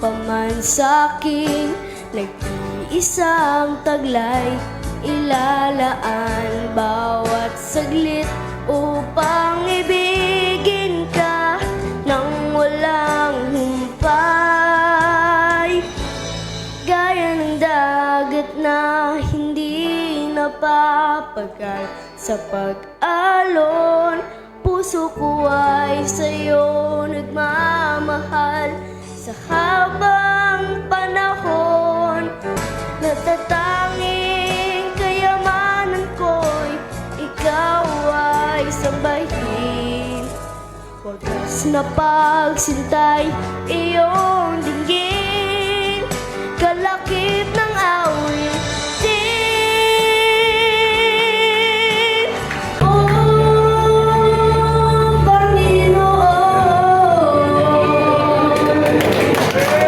pa man sa'king nag-iisang taglay Ilalaan bawat saglit upang ibigin ka Nang walang humpay. Gaya ng dagat na hindi napapagal sa pag-alon Puso ko ay sa'yo nagmamahal. Sa sambahin Wagas na pagsintay iyong dinggin Kalakip ng